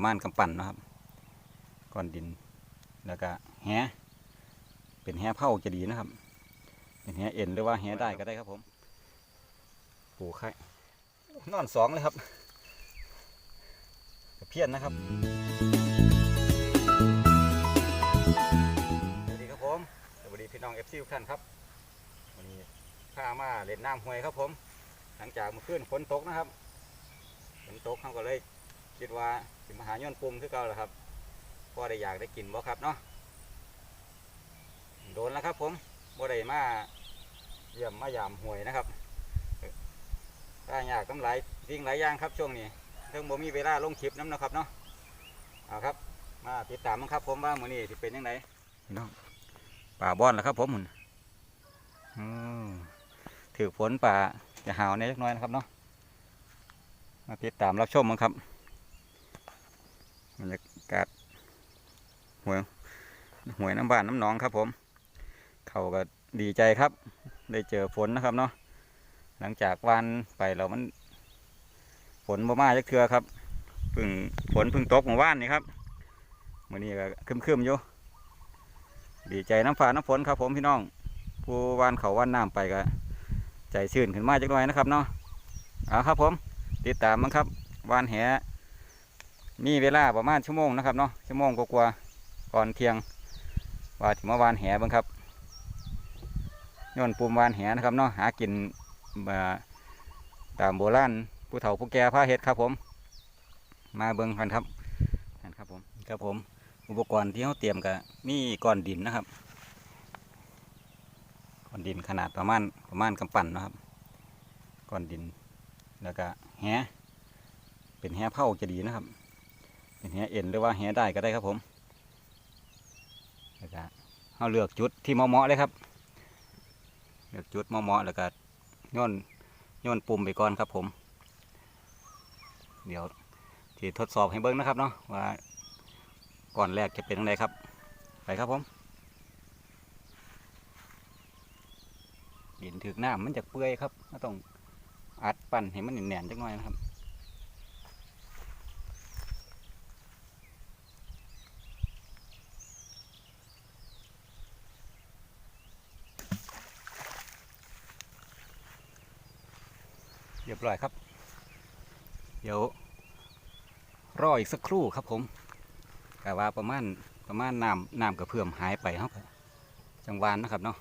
ประมาณกำปั้นนะครับก้อนดิน แล้วก็แหเป็นแหเผาจะดีนะครับ เป็นแหเอ็นหรือว่าแหได้ก็ได้ครับผมปูไข่นอนสองเลยครับเพียนนะครับสวัสดีครับผมสวัสดีพี่น้องเอฟซีทุกท่านครับวันนี้พามาเล่นน้ำห้วยครับผม หลังจากเมื่อคืนฝนตกนะครับฝนตกเขาก็เลย คิดว่าสิมาหาย้อนปุ่มคือเก่าแหละครับพอได้อยากได้กินบ่ครับเนาะโดนแล้วครับ ผมบ่ได้มาเยี่ยมมายามห้วยนะครับถ้าอยากทำหลายสิ่งหลายอย่างครับช่วงนี้เรื่องบ่มีเวลาลงคลิปน้ำนะครับเนาะเอาครับ มาติดตามมั้งครับ ผมว่ามือนี้สิเป็นยังไงพี่น้องป่าบอนแล้วครับ ผมหมุนอืมถือฝนป่าจะหาวในเล็กน้อยนะครับเนาะมาติดตามรับชมมั้งครับ บรรยากาศหวยหวยน้ำบ้านน้ำหนองครับผม เขาก็ดีใจครับ ได้เจอฝนนะครับเนาะหลังจากวันไปเรามันฝนบ่มาจักเทือครับพึ่งฝนพึ่งตกเมื่อวานนี่ครับมื่อนี้ก็คึมๆอยู่ดีใจน้ำฟ้าน้ำฝนครับผมพี่น้อง ผู้วานเขาวานน้ำไปก็ใจชื่นขึ้นมาจักหน่อยนะครับเนาะเอาครับผม ติดตามมั้งครับวานแห มีเวลาประมาณชั่วโมงนะครับเนาะชั่วโมงกว่าก่อนเที่ยงว่าถึงมาวานแหบ้างครับย้อนปุ่มวานแหนะครับเนาะหากินตามโบราณผู้เฒ่าผู้แก่พาเฮ็ดครับผม มาเบิ่งกันครับนั่นครับผมครับผม อุปกรณ์ที่เขาเตรียมก็มีก้อนดินนะครับก้อนดินขนาดประมาณประมาณกำปั้นนะครับก้อนดินแล้วก็แหเป็นแหเผาจะดีนะครับ เป็นแหเอ็นหรือว่าแหได้ก็ได้ครับผมแล้วก็เขาเลือกจุดที่เหมาะๆเลยครับ เลือกจุดเหมาะๆแล้วก็ย่นย่นปุ่มไปก่อนครับผม เดี๋ยวที่ทดสอบให้เบิ้งนะครับเนาะว่าก่อนแรกจะเป็นยังไงครับ ไปครับผมดินถึกน้ำมันจะเปื่อยครับก็ต้องอัดปั่นให้มันแน่นๆจักหน่อยนะครับ บร้อยครับ เดี๋ยวรออีกสักครู่ครับผมกะว่าประมาณประมาณน้ำน้ำกระเพื่อมหายไปครับจังหวานนะครับเนาะ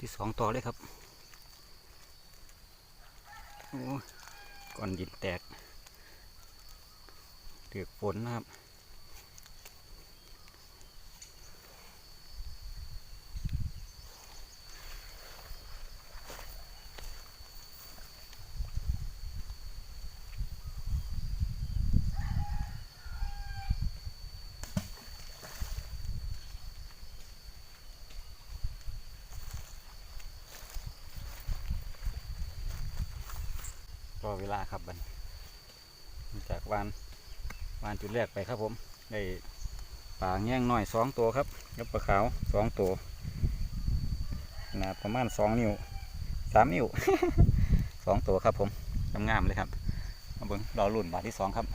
ที่สองต่อเลยครับ โอ้ก่อนดินแตกเถือกฝนนะครับ อเวลาครับบันจากวานวานจุดแรกไปครับผมได้ปลาแง่งน้อยสองตัวครับกับปลาขาวสองตัวขนาดประมาณสองนิ้วสามนิ้วสองตัวครับผมงามเลยครับมาเบิ้งรอรุ่นบาทที่สองครับ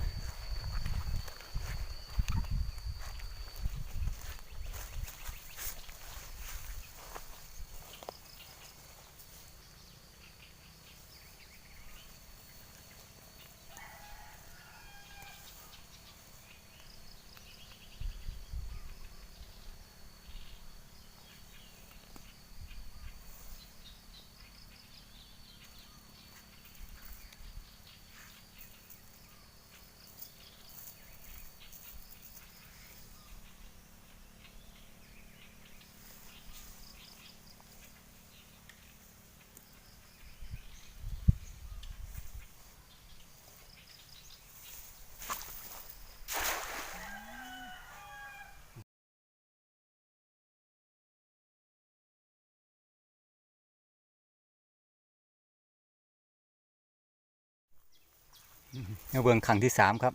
มาเบิ้งครั้งที่สามครับ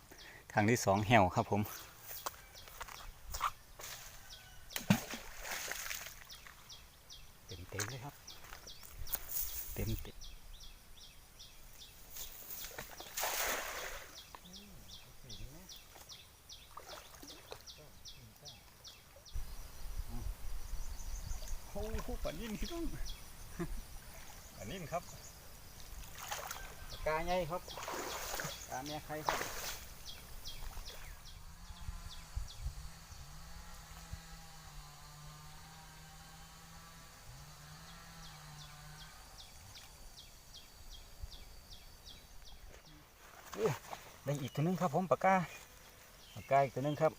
ครั้งที่สองแหวครับผมเต็มเต็มๆเลยครับ เต็มเต็มโอ้โหปลานิ่นพี่ต้องปลานิ่นครับปากกาใหญ่ครับ ปลาแม่ไข่ครับได้อีกตัวหนึงครับผมปากกาปากกาอีกตัวหนึงครับ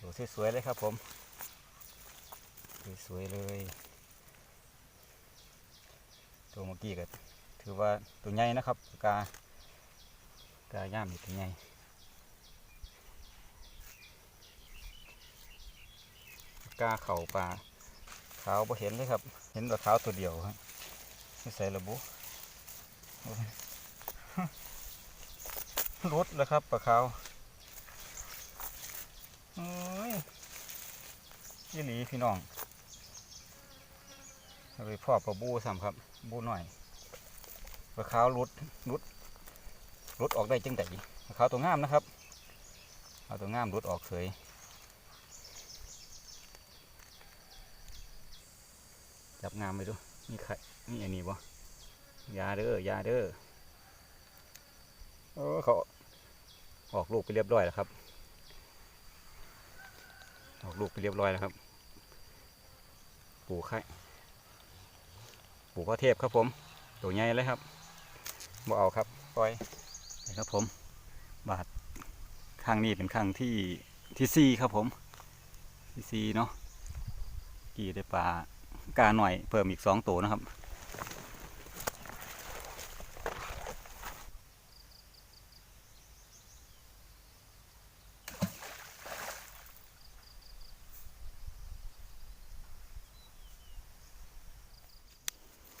ดูสวยๆเลยครับผมสวยๆเลยตัวเมื่อกี้ก็ถือว่าตัวใหญ่นะครับปากกา ปากกาย่ามนี่ตัวใหญ่ปากาเข่าปลาขาวพอเห็นเลยครับ เห็นแต่ขาวตัวเดียวครับไม่ใส่ระบุรถแล้วครับปลาขาวเอ้ยยี่หลีพี่น้องไปพ่อปลาบูสามครับ บูหน่อยปลาขาวรุดรุด รุดออกได้จังไดขาวตัวงามนะครับเอาตัวงามรุดออกเฉยจับงามไปดูนี่ไข่นี่อันนี้บ่ยาเด้อยาเด้อเออเขาออกลูกไปเรียบร้อยแล้วครับ ออกลูกไปเรียบร้อยแล้วครับ ปูไข่ปูข้าวเทพครับผม ตัวใหญ่เลยครับบ่เอาครับปล่อย นี่ครับผม บาทข้างนี้เป็นข้างที่ที่ซีครับผมที่ซีเนาะกี่ได้ปลากาหน่อยเพิ่มอีกสองตัวนะครับ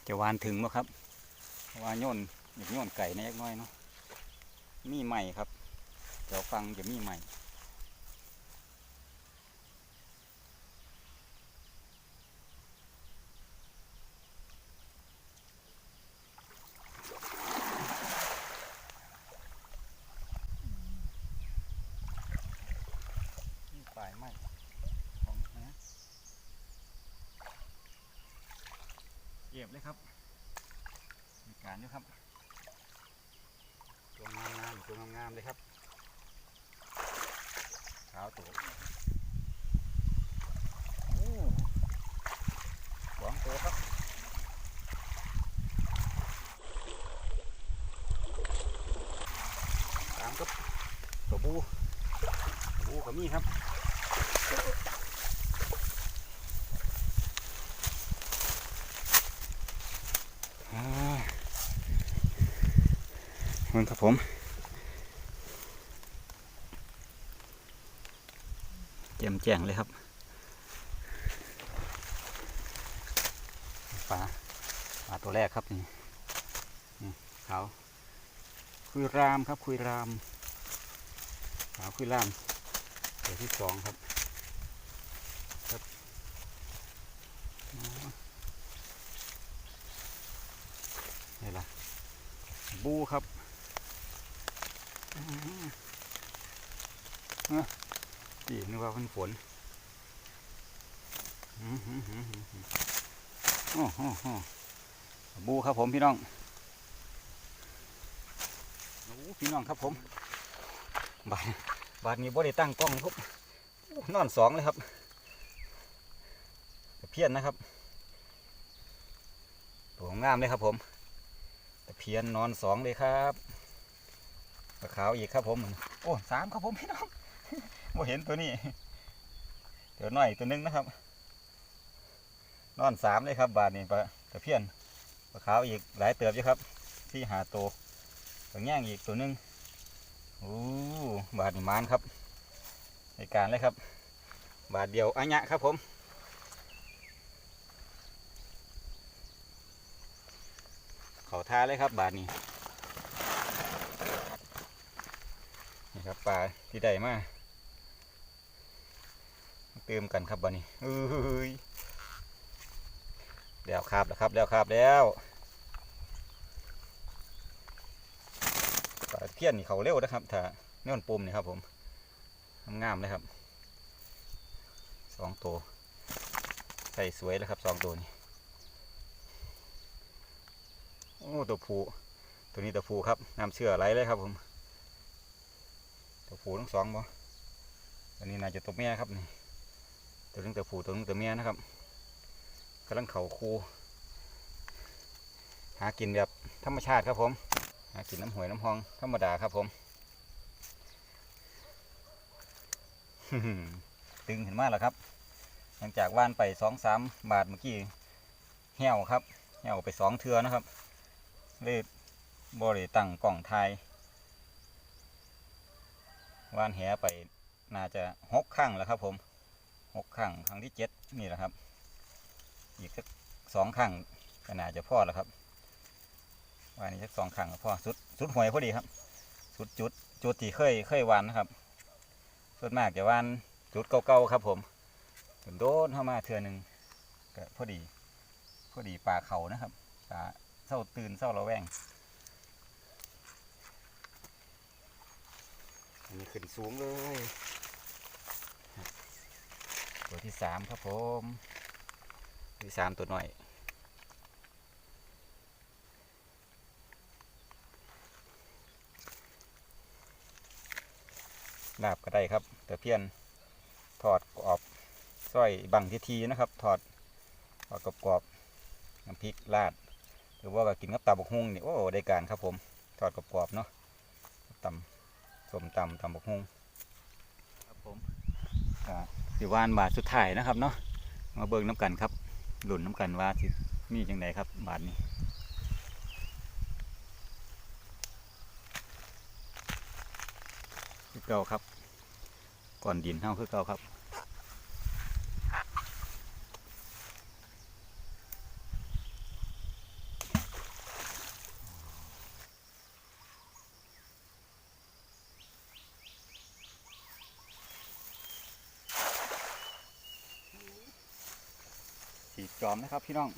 จะวานถึงมั้ครับวานโยนอยากโยนไก่ในยักน้อยเนาะ มีใหม่ครับเดี๋ยวฟังจะมีใหม่มีปลายใหม่ของนะเก็บเลยครับมีการอยู่ครับตัวงา ตัวงามๆเลยครับขาวตัวโอ้สองตัวครับตามกับตัวบูตัวบูกับมีครับมันครับผมเจียม แจ้งเลยครับปลาปลาตัวแรกครับนี่นี่ขาวคุยรามครับคุยรามขาวคุยรามตัวที่สองครับครับนี่ละบูครับดี นี่นึกว่าเป็นฝนโอ้โหบูครับผมพี่น้องโอ้พี่น้องครับผม บาทบาทนี้บ่ได้ตั้งกล้องครับนอนสองเลยครับ เพี้ยนนะครับตัวงามเลยครับผมตะเพียนนอนสองเลยครับตะขาวอีกครับผม โอ้สามครับผมพี่น้อง บ่เห็นตัวนี้ เดี๋ยวหน่อยตัวหนึงนะครับ นอนสามเลยครับ บาทนี้ปลาตะเพียนปลาขาวอีกหลายเติบอยู่ครับ ที่หาโตัวตัวแง่งอีกตัวหนึงโอ้บาทนี่มานครับ ในการเลยครับ บาทเดียวอัญญะครับผมเขาท่าเลยครับ บาทนี้นี่ครับปลาที่ได้มา เติมกันครับบาทนี้เอ้ยแล้วครับแล้วครับแล้วครับแล้วเพี้ยนนี่เขาเร็วนะครับถ้าเนื้อปุ่มนี่ครับผมงามเลยครับสองตัวใส่สวยแล้วครับสองตัวนี้โอ้ตัวผูตัวนี้ตัวผูครับน้ำเชื่อไหลเลยครับผมตัวผูทั้งสองบ่อันนี้น่าจะตัวเมียครับนี่ ตัวนึงตัวผูตัวนึงตัวเมียนะครับกำลังเข่าคูหากินแบบธรรมชาติครับผม หากินน้ำหวยน้ำหองธรรมดาครับผมตึงเห็นมากแล้วครับ หลังจากว่านไปสองสามบาทเมื่อกี้เหี่ยวครับเหี่ยวไปสองเทือนะครับเลยบริตั้งกล่องไทยว่านแหไปน่าจะหกข้างแล้วครับผม หกข้างครั้งที่เจ็ดนี่แหละครับ อีกสักสองครั้งก็น่าจะพอแล้วครับวานนี้สักสองครั้งก็พอสุดสุดหวยพอดีครับ สุดจุดจุดที่เคยเคยวานนะครับส่วนมากจะวานจุดเก่าๆครับ ผมโดนเข้ามาเทือหนึ่งก็พอดี พอดีปลาเขานะครับปลาเศร้าตื่นเศร้าระแวงอันนี้ขึ้นสูงเลย ตัวที่สามครับผมตัวที่สามตัวหน่อย ลาบก็ได้ครับแต่เพียนถอดกรอบสร้อยบังทีทีนะครับ ถอดถอดกรอบกรอบๆน้ำพริกราด หรือว่าก็กินกับตำบกฮุ่งนี่โอ้ได้การครับผมถอดกรอบกรอบๆเนาะตำส้มตำตำบกฮุ่งครับผมก็ สิวานบาทสุดท้ายนะครับเนาะมาเบิ่งน้ำกันครับ หลุนน้ำกันว่าสิมีจังไดครับ บาทนี้คือเก่าครับ ก่อนดินเท่าคือเก่าครับ สีจอมนะครับพี่น้อง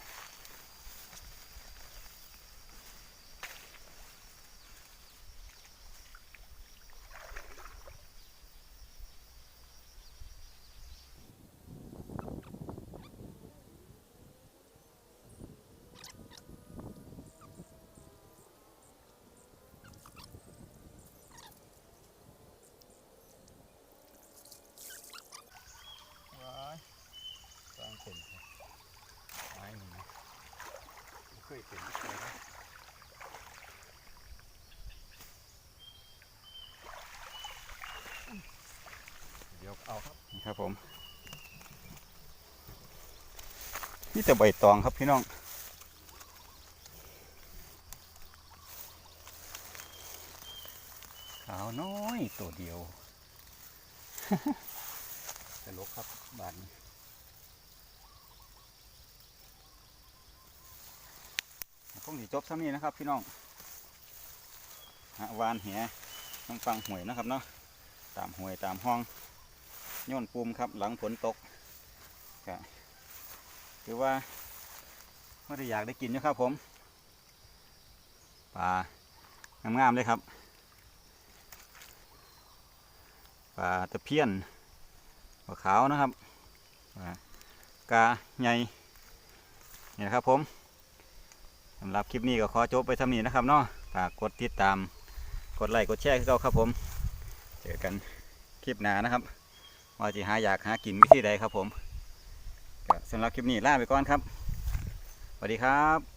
ว้ายสร้างเป็นไม้นี่นะไม่ เคยเป็นเคยนะเดี๋ยวเอาครับนี่ครับผมนี่แต่ใบตองครับพี่น้องขาวน้อยตัวเดียวตลกครับบานนี้ คงสีจบซ้ำนี้นะครับ พี่น้องหาวานแหต้องฟังหวยนะครับเนาะตามหวยตามห้องย่นปูมครับ หลังฝนตกก็คือว่าไม่ได้อยากได้กินนะครับผมปลางามๆเลยครับปลาตะเพียนปลาขาวนะครับปลากาใหญ่นี่นะครับผม สำหรับคลิปนี้ก็ขอจบไปเทำนี้นะครับเนาะฝากกดติดตามกดไลค์กดแชร์ให้เราครับผม เจอกันคลิปหน้านะครับ ว่าจะหาอยากหากินวิธีใดครับผมสำหรับคลิปนี้ลาไปก่อนครับสวัสดีครับ